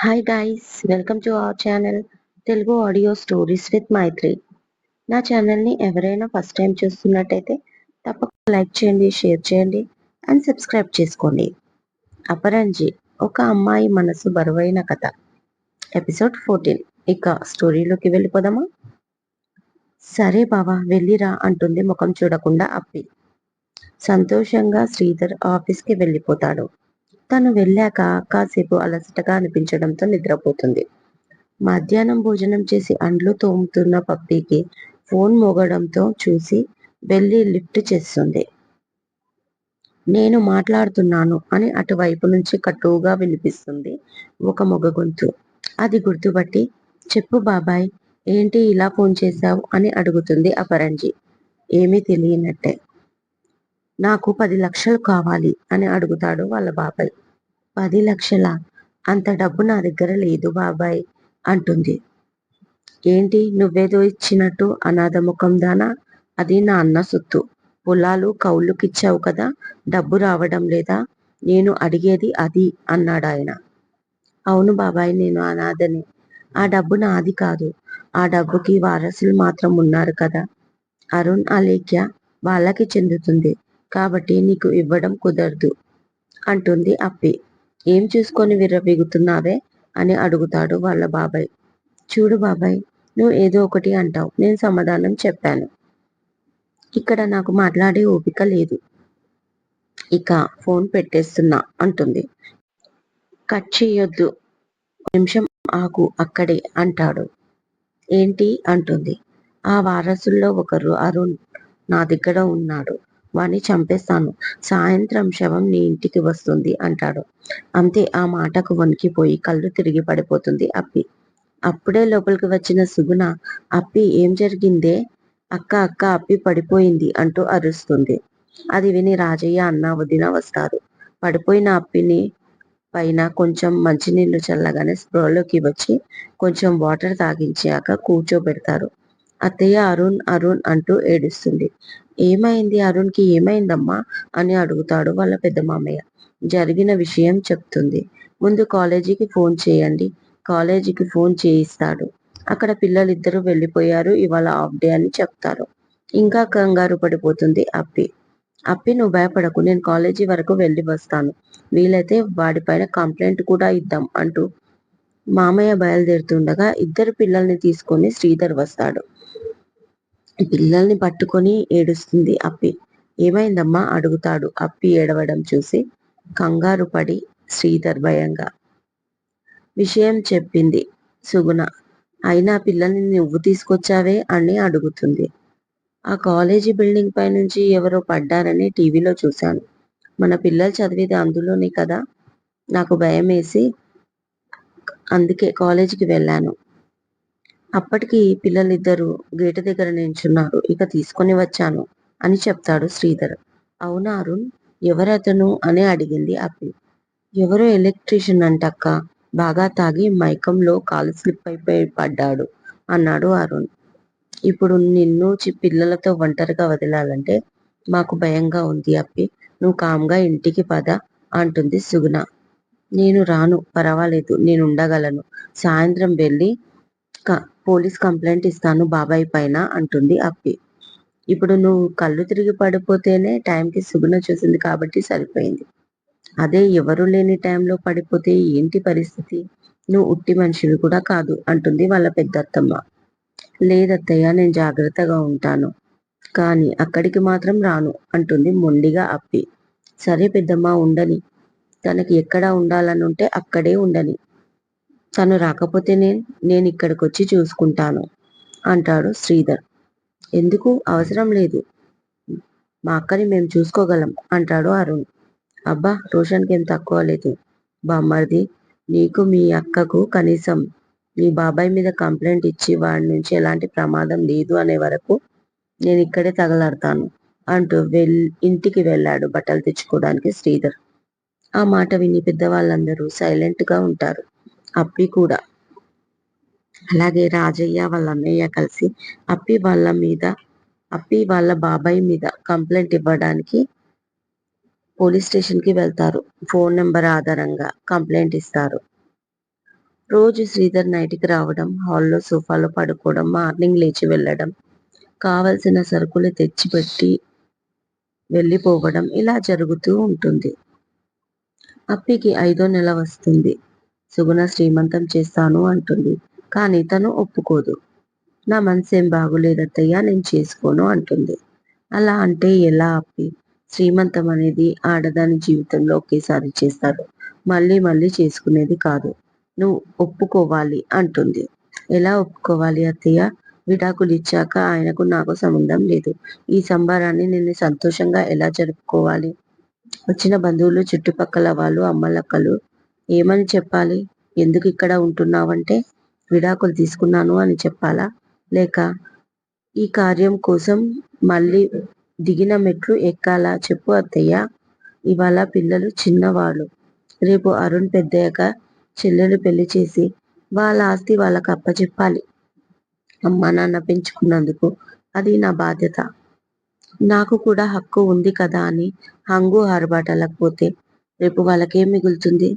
Hi guys welcome to our channel Telugu audio stories with Maitri నా ఛానల్ని ఎవరైనా first time చూస్తున్నట్టయితే తప్పకుండా లైక్ చేయండి షేర్ చేయండి అండ్ సబ్స్క్రైబ్ చేసుకోండి. అపరంజి ఒక అమ్మాయి మనసు బరువైన కథ. ఎపిసోడ్ ఫోర్టీన్ ఇక స్టోరీలోకి వెళ్ళిపోదామా? సరే బావా వెళ్ళిరా అంటుంది ముఖం చూడకుండా అప్పి. సంతోషంగా శ్రీధర్ ఆఫీస్కి వెళ్ళిపోతాడు. తను వెళ్ళాక కాసేపు అలసటగా అనిపించడంతో నిద్రపోతుంది. మధ్యాహ్నం భోజనం చేసి అండ్లు తోముతున్న పప్పీకి ఫోన్ మోగడంతో చూసి వెళ్ళి లిఫ్ట్ చేస్తుంది. నేను మాట్లాడుతున్నాను అని అటువైపు నుంచి కట్టువుగా వినిపిస్తుంది ఒక మొగ గొంతు. అది గుర్తుపట్టి చెప్పు బాబాయ్ ఏంటి ఇలా ఫోన్ చేశావు? అని అడుగుతుంది అపరంజి. ఏమీ తెలియనట్టే. నాకు పది లక్షలు కావాలి అని అడుగుతాడు వాళ్ళ బాబాయ్. పది లక్షల? అంత డబ్బు నా దగ్గర లేదు బాబాయ్ అంటుంది. ఏంటి? నువ్వేదో ఇచ్చినట్టు అనాథ ముఖం దానా? అది నా అన్న సొత్తు. పొలాలు కౌలుకిచ్చావు కదా? డబ్బు రావడం లేదా? నేను అడిగేది అది అన్నాడు ఆయన. అవును బాబాయ్ నేను అనాథని. ఆ డబ్బు నాది కాదు. ఆ డబ్బుకి వారసులు మాత్రం ఉన్నారు కదా? అరుణ్ అలేఖ్య వాళ్ళకి చెందుతుంది. కాబట్టి నీకు ఇవ్వడం కుదరదు అంటుంది అప్పి. ఏం చూసుకొని విర్రవీగుతున్నావే అని అడుగుతాడు వాళ్ళ బాబాయ్. చూడు బాబాయ్ నువ్వు ఏదో ఒకటి అంటావు. నేను సమాధానం చెప్పాను. ఇక్కడ నాకు మాట్లాడే ఓపిక లేదు. ఇక ఫోన్ పెట్టేస్తున్నా అంటుంది. కట్ చేయొద్దు. నిమిషం ఆకు అక్కడే అంటాడు. ఏంటి? అంటుంది. ఆ వారసుల్లో ఒకరు అరుణ్ నా దగ్గర ఉన్నాడు. వాణ్ణి చంపేస్తాను. సాయంత్రం శవం నీ ఇంటికి వస్తుంది అంటాడు. అంతే ఆ మాటకు వణికిపోయి కళ్ళు తిరిగి పడిపోతుంది అప్పి. అప్పుడే లోపలికి వచ్చిన సుగుణ అప్పి ఏం జరిగిందే? అక్క అక్క అప్పి పడిపోయింది అంటూ అరుస్తుంది. అది విని రాజయ్య అన్న వదిన వస్తారు పడిపోయిన అప్పిని పైన కొంచెం మంచినీళ్ళు చల్లగానే స్ప్రోలోకి వచ్చి కొంచెం వాటర్ తాగించాక కూర్చోబెడతారు. అత్తయ్య అరుణ్ అరుణ్ అంటూ ఏడుస్తుంది. ఏమైంది అరుణ్కి? ఏమైందమ్మా? అని అడుగుతాడు వాళ్ళ పెద్ద మామయ్య. జరిగిన విషయం చెప్తుంది. ముందు కాలేజీకి ఫోన్ చేయండి. కాలేజీకి ఫోన్ చేయిస్తాడు. అక్కడ పిల్లలిద్దరూ వెళ్ళిపోయారు. ఇవాళ ఆఫ్ డే అని చెప్తారు. ఇంకా కంగారు పడిపోతుంది అప్పి. అప్పి నువ్వు భయపడకు. నేను కాలేజీ వరకు వెళ్ళి వస్తాను. వీలైతే వాడిపైన కంప్లైంట్ కూడా ఇద్దాం అంటూ మామయ్య బయలుదేరుతుండగా ఇద్దరు పిల్లల్ని తీసుకొని శ్రీధర్ వస్తాడు. పిల్లల్ని పట్టుకొని ఏడుస్తుంది అప్పి. ఏమైందమ్మా? అడుగుతాడు. అప్పి ఏడవడం చూసి కంగారు పడి శ్రీధర్ భయంగా. విషయం చెప్పింది సుగుణ. అయినా పిల్లల్ని నువ్వు తీసుకొచ్చావే అని అడుగుతుంది. ఆ కాలేజీ బిల్డింగ్ పై నుంచి ఎవరో పడ్డారని టీవీలో చూశాను. మన పిల్లలు చదివేది అందులోనే కదా? నాకు భయం వేసి అందుకే కాలేజీకి వెళ్ళాను. అప్పటికి పిల్లలిద్దరూ గేటు దగ్గర నించున్నారు ఇక తీసుకొని వచ్చాను అని చెప్తాడు శ్రీధర్. అవునా అరుణ్? ఎవరతను? అని అడిగింది అప్పి ఎవరో ఎలక్ట్రీషియన్ అంటక్క. బాగా తాగి మైకంలో కాలు స్లిప్ అయిపోయి పడ్డాడు అన్నాడు అరుణ్. ఇప్పుడు నిన్ను పిల్లలతో ఒంటరిగా వదిలాలంటే మాకు భయంగా ఉంది అప్పి. నువ్వు కామ్గా ఇంటికి పద అంటుంది సుగుణ. నేను రాను పర్వాలేదు నేను ఉండగలను. సాయంత్రం వెళ్ళి పోలీస్ కంప్లైంట్ ఇస్తాను బాబాయ్ పైన అంటుంది అప్పి. ఇప్పుడు నువ్వు కళ్ళు తిరిగి పడిపోతేనే టైంకి సుగుణ చూసింది కాబట్టి సరిపోయింది. అదే ఎవరు లేని టైంలో పడిపోతే ఏంటి పరిస్థితి? నువ్వు ఉట్టి మనిషివి కూడా కాదు అంటుంది వాళ్ళ పెద్దత్తమ్మ. లేదత్తయ్య నేను జాగ్రత్తగా ఉంటాను. కానీ అక్కడికి మాత్రం రాను అంటుంది మొండిగా అప్పి. సరే పెద్దమ్మ ఉండని. తనకి ఎక్కడ ఉండాలని ఉంటే అక్కడే ఉండని. తను రాకపోతే నేను నేను ఇక్కడికి వచ్చి చూసుకుంటాను అంటాడు శ్రీధర్. ఎందుకు? అవసరం లేదు. మా అక్కని మేము చూసుకోగలం అంటాడు అరుణ్. అబ్బా రోషన్కి ఏం తక్కువ లేదు. బామ్మర్ది నీకు మీ అక్కకు కనీసం మీ బాబాయ్ మీద కంప్లైంట్ ఇచ్చి వాడి నుంచి ఎలాంటి ప్రమాదం లేదు అనే వరకు నేను ఇక్కడే తగలాడతాను అంటూ వెల్ ఇంటికి వెళ్ళాడు బట్టలు తెచ్చుకోవడానికి శ్రీధర్. ఆ మాట విని పెద్దవాళ్ళందరూ సైలెంట్గా ఉంటారు. అప్పి కూడా. అలాగే రాజయ్య వాళ్ళ అన్నయ్య కలిసి అప్పి వాళ్ళ మీద అప్పి వాళ్ళ బాబాయ్ మీద కంప్లైంట్ ఇవ్వడానికి పోలీస్ స్టేషన్కి వెళ్తారు. ఫోన్ నెంబర్ ఆధారంగా కంప్లైంట్ ఇస్తారు. రోజు శ్రీధర్ నైట్కి రావడం హాల్లో సోఫాలో పడుకోవడం మార్నింగ్ లేచి వెళ్ళడం కావలసిన సరుకులు తెచ్చిపెట్టి వెళ్ళిపోవడం ఇలా జరుగుతూ ఉంటుంది. అప్పికి ఐదో నెల వస్తుంది. సుగుణ శ్రీమంతం చేస్తాను అంటుంది. కానీ తను ఒప్పుకోదు. నా మనసేం బాగులేదత్తయ్య నేను చేసుకోను అంటుంది. అలా అంటే ఎలా అప్పి? శ్రీమంతం అనేది ఆడదాని జీవితంలో ఒకేసారి చేస్తారు మళ్ళీ మళ్ళీ చేసుకునేది కాదు. నువ్వు ఒప్పుకోవాలి అంటుంది. ఎలా ఒప్పుకోవాలి అత్తయ్య? విడాకులు ఇచ్చాక ఆయనకు నాకు సంబంధం లేదు. ఈ సంబరాన్ని నేను సంతోషంగా ఎలా జరుపుకోవాలి? వచ్చిన బంధువులు చుట్టుపక్కల వాళ్ళు అమ్మలక్కలు ఏమని చెప్పాలి? ఎందుకు ఇక్కడ ఉంటున్నావంటే విడాకులు తీసుకున్నాను అని చెప్పాలా? లేక ఈ కార్యం కోసం మళ్ళీ దిగిన మెట్లు ఎక్కాలా చెప్పు అత్తయ్య. ఇవాళ పిల్లలు చిన్నవాళ్ళు. రేపు అరుణ్ పెద్దయ్యాక చెల్లెలు పెళ్ళి చేసి వాళ్ళ ఆస్తి వాళ్ళకి అప్పచెప్పాలి అమ్మ నాన్న పెంచుకున్నందుకు అది నా బాధ్యత. నాకు కూడా హక్కు ఉంది కదా అని హంగు ఆరబాటలకపోతే రేపు వాళ్ళకేం మిగులుతుంది?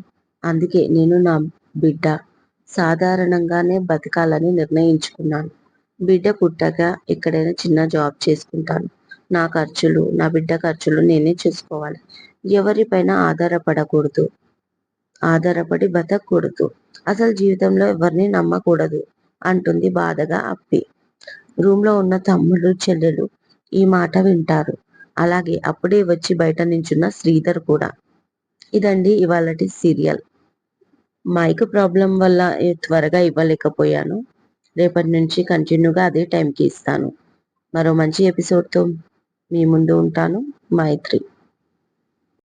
అందుకే నేను నా బిడ్డ సాధారణంగానే బతకాలని నిర్ణయించుకున్నాను. బిడ్డ పుట్టాక ఎక్కడైనా చిన్న జాబ్ చేసుకుంటాను. నా ఖర్చులు నా బిడ్డ ఖర్చులు నేనే చూసుకోవాలి. ఎవరిపైన ఆధారపడకూడదు. ఆధారపడి బతకూడదు. అసలు జీవితంలో ఎవరిని నమ్మకూడదు అంటుంది బాధగా అప్పి. రూమ్లో ఉన్న తమ్ముడు చెల్లెలు ఈ మాట వింటారు. అలాగే అప్పుడే వచ్చి బయట నించున్న శ్రీధర్ కూడా. ఇదండి ఇవాళటి సీరియల్. మైక్ ప్రాబ్లం వల్ల త్వరగా ఇవ్వలేకపోయాను. రేపటి నుంచి కంటిన్యూగా అదే టైంకి ఇస్తాను. మరో మంచి ఎపిసోడ్తో మీ ముందు ఉంటాను. మైత్రి.